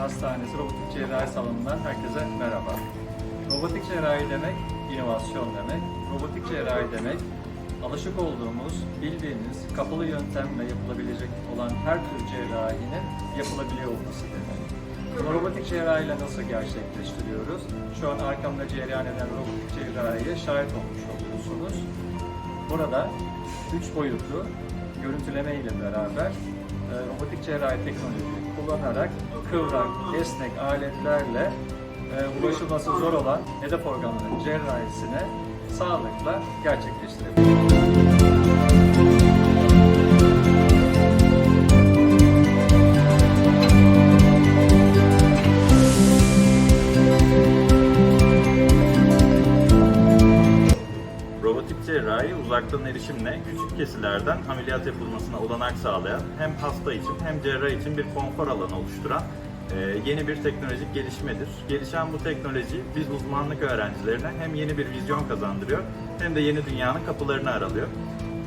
Hastanesi Robotik Cerrahi Salonu'ndan herkese merhaba. Robotik cerrahi demek, inovasyon demek. Robotik cerrahi demek, alışık olduğumuz, bildiğimiz, kapalı yöntemle yapılabilecek olan her tür cerrahinin yapılabiliyor olması demek. Bunu robotik cerrahi ile nasıl gerçekleştiriyoruz? Şu an arkamda cereyan eden robotik cerrahiye şahit olmuş oluyorsunuz. Burada üç boyutlu görüntüleme ile beraber robotik cerrahi teknolojisi kullanarak kıvrak, esnek aletlerle e, ulaşılması zor olan hedef organların cerrahisine sağlıkla gerçekleştirebiliriz. Cerrahi uzaktan erişimle küçük kesilerden ameliyat yapılmasına olanak sağlayan hem hasta için hem cerrah için bir konfor alanı oluşturan e, yeni bir teknolojik gelişmedir. Gelişen bu teknoloji biz uzmanlık öğrencilerine hem yeni bir vizyon kazandırıyor hem de yeni dünyanın kapılarını aralıyor.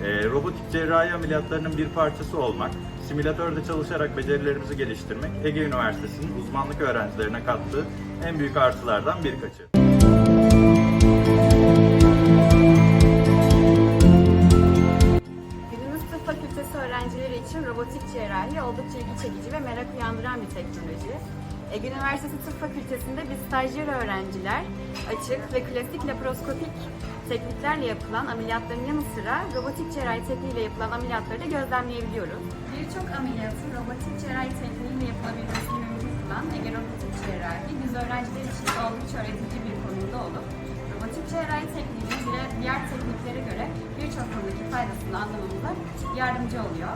E, robotik cerrahi ameliyatlarının bir parçası olmak, simülatörde çalışarak becerilerimizi geliştirmek Ege Üniversitesi'nin uzmanlık öğrencilerine kattığı en büyük artılardan birkaçı. Günümüz oldukça ilgi çekici ve merak uyandıran bir teknoloji. Ege Üniversitesi Tıp Fakültesi'nde biz stajyer öğrenciler açık ve klasik laparoskopik tekniklerle yapılan ameliyatların yanı sıra robotik cerrahi tekniğiyle yapılan ameliyatları da gözlemleyebiliyoruz. Birçok ameliyatın robotik cerrahi tekniğiyle yapılabilmesini mümkün kılan Ege Robotik Cerrahi biz öğrenciler için oldukça öğretici bir konumda olup robotik cerrahi tekniğinin diğer, tekniklere göre birçok konudaki faydasını anlamamıza yardımcı oluyor.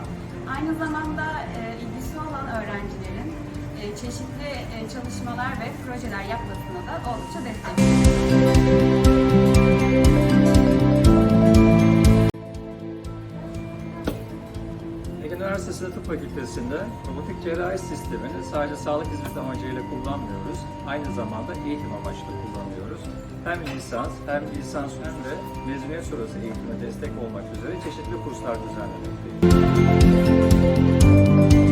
Aynı zamanda e, ilgisi olan öğrencilerin e, çeşitli e, çalışmalar ve projeler yapmasına da oldukça destek Üniversitesi Tıp Fakültesi'nde robotik cerrahi sistemini sadece sağlık hizmeti amacıyla kullanmıyoruz. Aynı zamanda eğitim amaçlı kullanıyoruz. Hem lisans hem lisansüstü ve mezuniyet sonrası eğitime destek olmak üzere çeşitli kurslar düzenlemekteyiz.